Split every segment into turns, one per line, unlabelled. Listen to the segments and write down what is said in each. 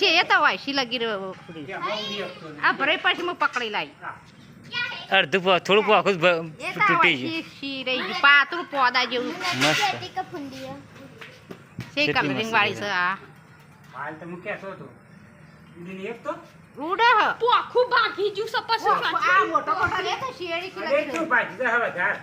છે એ તો હોય શી લગી રહ્યો આ ભરે પછી હું પકડી લાવી
અડધું પો- થોડું પોખું જ ભ-
એ તો હોય
તૂટી ગયું
શી શી રહી ગયું પાતળું પોદા જેવું
મસ્ત
છે
કેટલી
કલરિંગ
મસ્ત
વાળી છે આ
હાલ તો મૂક્યા છો તો ઈડીને એક તો
ઉડે હ
પોખું ભાગી જ્યું સપસ
આ મોટો મોટો લે તો શેરડી શી
અરે
લગી
શું
રહ્યો
પાછી તો હવે ધાર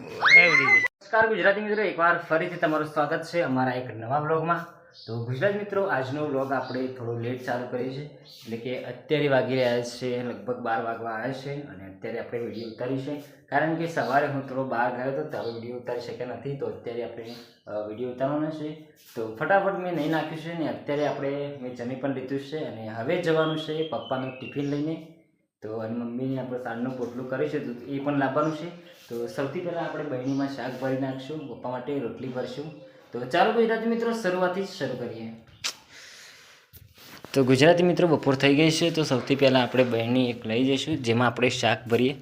નમસ્કાર ગુજરાતી મિત્રો એકવાર ફરીથી તમારું સ્વાગત છે અમારા એક નવા બ્લોગમાં તો ગુજરાત મિત્રો, આજનો બ્લોગ આપણે થોડો લેટ ચાલુ કરીએ છીએ. એટલે કે અત્યારે વાગી રહ્યા છે, લગભગ બાર વાગવા આવ્યા છે અને અત્યારે આપણે વીડિયો ઉતારી છે કારણ કે સવારે હું થોડો બહાર ગયો હતો, ત્યારે વીડિયો ઉતારી શક્યા નથી. તો અત્યારે આપણે વીડિયો ઉતારવાનો છે તો ફટાફટ મેં નહીં નાખ્યું છે ને અત્યારે આપણે, મેં જમી પણ લીધું છે અને હવે જવાનું છે પપ્પાનું ટિફિન લઈને. તો અને મમ્મીને આપણે સાંજનું પોટલું કરીશું તો એ પણ લાવવાનું છે. તો સૌથી પહેલાં આપણે બહેણીમાં શાક ભરી નાખશું, પપ્પા માટે રોટલી ભરશું. તો ચાલો ગુજરાતી મિત્રો, શરૂઆતથી શરૂ કરીએ. તો ગુજરાતી મિત્રો, બપોર થઈ ગઈ છે, તો સૌથી પહેલાં આપણે બહેણી એક લઈ જઈશું, જેમાં આપણે શાક ભરીએ.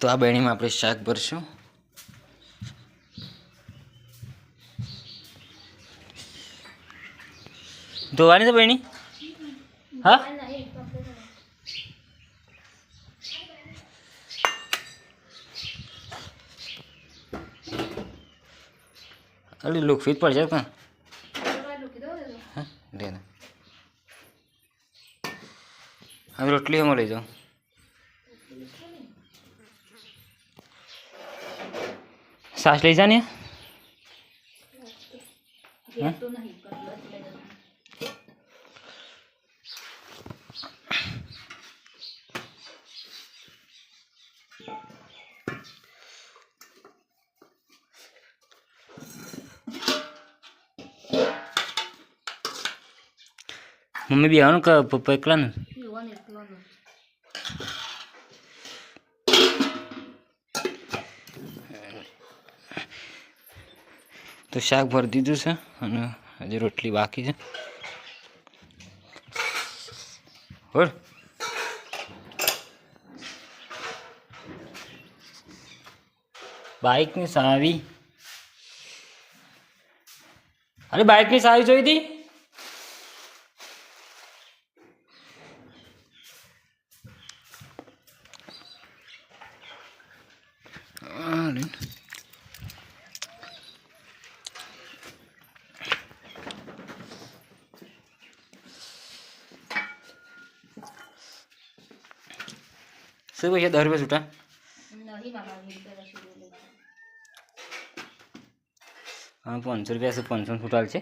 તો આ બહેણીમાં આપણે શાક ભરશું. ધોવાની તો બહેણી? હા? અલી લુકફી જ પડશે કાં? હા? લે ને. હવે રોટલી એમાં લઈ જાઉં સાસ લઈ જા ને મમ્મી બી આવવાનું કે પપ્પા એકલા ને તો શાક ભરી દીધું છે અને હજી રોટલી બાકી છે હોર બાઇકની સાવી અરે બાઇકની સાવી જોઈ હતી શું પૈસા દસ રૂપિયા છૂટા હા પાંચસો રૂપિયા છે પાંચસો છૂટાલ છે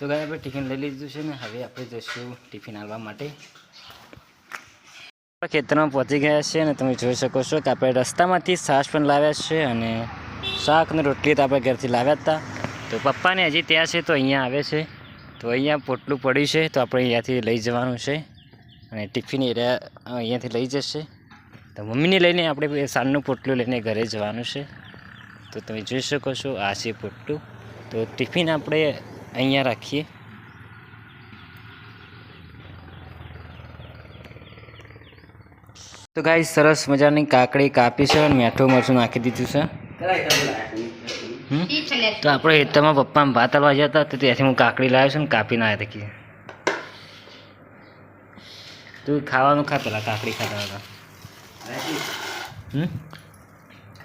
તો ગાય આપણે ટિફિન લઈ લીધું છે ને. હવે આપણે જઈશું ટિફિન આવવા માટે. ખેતરમાં પહોંચી ગયા છે અને તમે જોઈ શકો છો કે આપણે રસ્તામાંથી છાશ પણ લાવ્યા છે અને શાક અને રોટલી તો આપણે ઘરથી લાવ્યા હતા તો. પપ્પાને હજી ત્યાં છે તો અહીંયા આવે છે. તો અહીંયા પોટલું પડ્યું છે તો આપણે અહીંયાથી લઈ જવાનું છે અને ટિફિન એરિયા અહીંયાથી લઈ જશે. તો મમ્મીને લઈને આપણે સાંજનું પોટલું લઈને ઘરે જવાનું છે. તો તમે જોઈ શકો છો આ છે પોટલું. તો ટિફિન આપણે અહીંયા રાખીએ. તો ગાય સરસ મજાની કાકડી કાપી છે અને મીઠું મરચું નાખી દીધું છે. તો આપણે હેતરમાં પપ્પા ભાત હલવા ગયા હતા, તો ત્યાંથી હું કાકડી લાવ્યો છું ને કાપીને આવ્યા હતા તું ખાવાનું ખા પેલા, કાકડી ખાતા હતા. હમ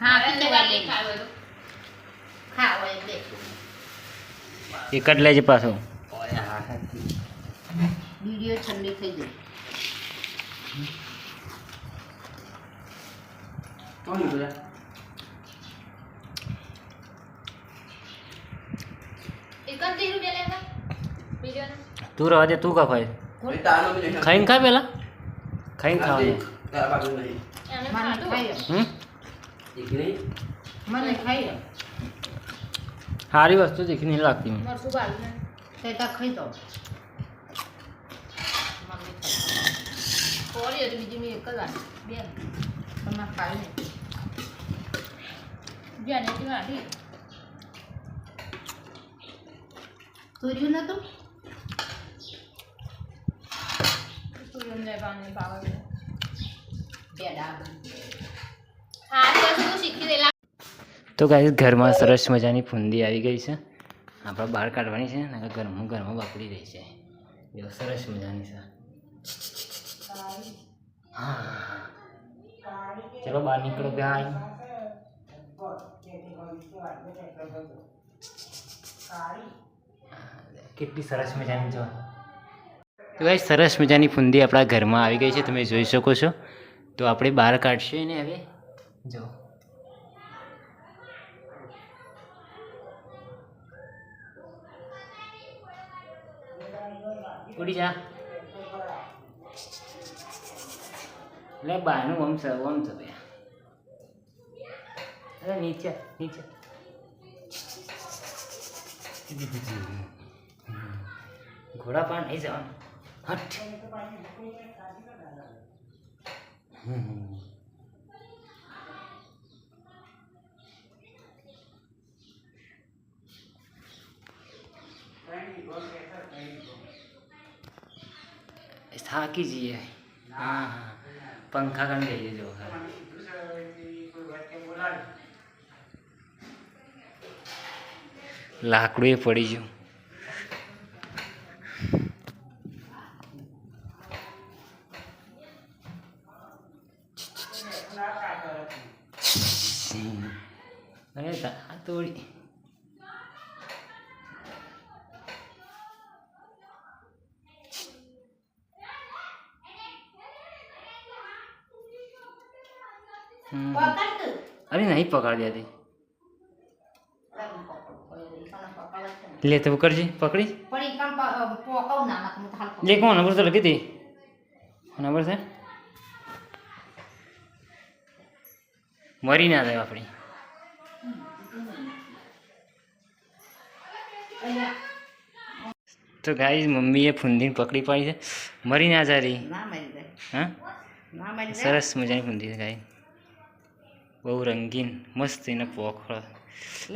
હા કીધું હોય લે ખા હોય લે
એક જ લેજે પાછો.
વીડિયો ઠંડી થઈ ગઈ.
લેતા બીજો
તું રવા દે તું કા ભાઈ. ખાઈને ખા પેલા. ખાઈને ખાવાનું. હમ?
મને ખાઈ
સારી વસ્તુ દેખી નહીં લાગતી મને.
શીખી દેલા
તો ગાઈસ, ઘરમાં સરસ મજાની ફૂંદી આવી ગઈ છે. આપણે બહાર કાઢવાની છે ને ઘરમાં ઘરમાં વાપરી રહી છે. જો, સરસ મજાની છે. હા. ચલો, બહાર નીકળો ભાઈ કેટલી સરસ મજાની, જો. તો ભાઈ સરસ મજાની ફૂંદી આપણા ઘરમાં આવી ગઈ છે, તમે જોઈ શકો છો. તો આપણે બહાર કાઢશું ને હવે. જો. ઉડી જા લે બાનું ઓમ છે ઓમ છે બે. અરે નીચે નીચે. ઘોડા પણ નહીં જવાનું. હટ. હમ. થાકી જઈએ હા હા. પંખા કણ લઈ જજો લાકડું એ પડી ગયું. અરે તોડી અરે નહીં પકડી
પકડ
લે તો કરજી પકડી. લે કોણ નંબર તો લખી હતી નંબર છે? મરી ના જાય આપણી. તો ગાઈ મમ્મીએ ફૂંદીને પકડી પાડી છે. મરી ના જાય રહી હા? સરસ મજાની ફૂંદી છે ગાઈ બહુ રંગીન મસ્ત એને પોખળ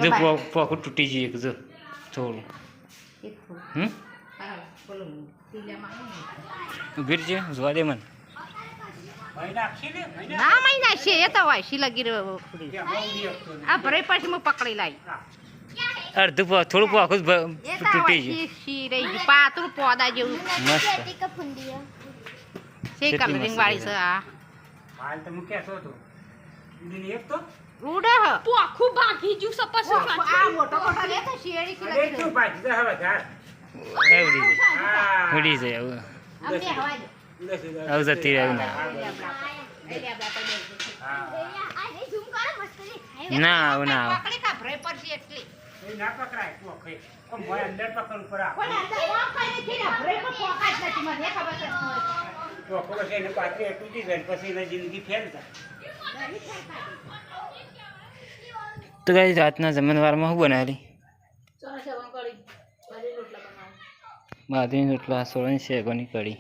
જો પોખું તૂટી જઈએ જો થોડું. હમ. ઊભી છે જોવા દે મને.
ને
મહિના છે એ તો હોય શીલગીર આ ભરે પછી હું પકડી લાવી
અડધું પો- થોડું
તો હોય
તૂટી ગયું
શી- શી રહી ગયું? પાતળું પોદા જેવું.
મસ્ત.
છે કલરિંગ વાળી
છે.
છે આ.
હાલ તો હું કહેતો હતો. દીદી એક તો
ઉડે હ
પોખું ભાગી જુ સપસ
આ મોટો મોટો લે તો શિયાળી
અરે
ખીલગીર
તું પાછી જા હવે જા
ઉડી જાય ઉડી જાય આવું
અમને હવા દે
ઉડે છે, ઉડે
આવું
છે.
જતી રહ્યું ના. ના આવું ના આવે
પકડી કા ભરે એટલી
ના પકડાય તું અખે. આમ હોય અંદર પકડ ઉપર આપ.
પણ અંદર પોકાય નથી ને ભરે પણ પોકાય નથી મને ખબર છે
તો ખબર છે એને પાછી તૂટી જાય પછી એને જિંદગી ફેલ થાય
તો કઈ રાતના જમણવારમાં શું બનાવેલી બાજરીની રોટલા સોળની શેગોની કઢી.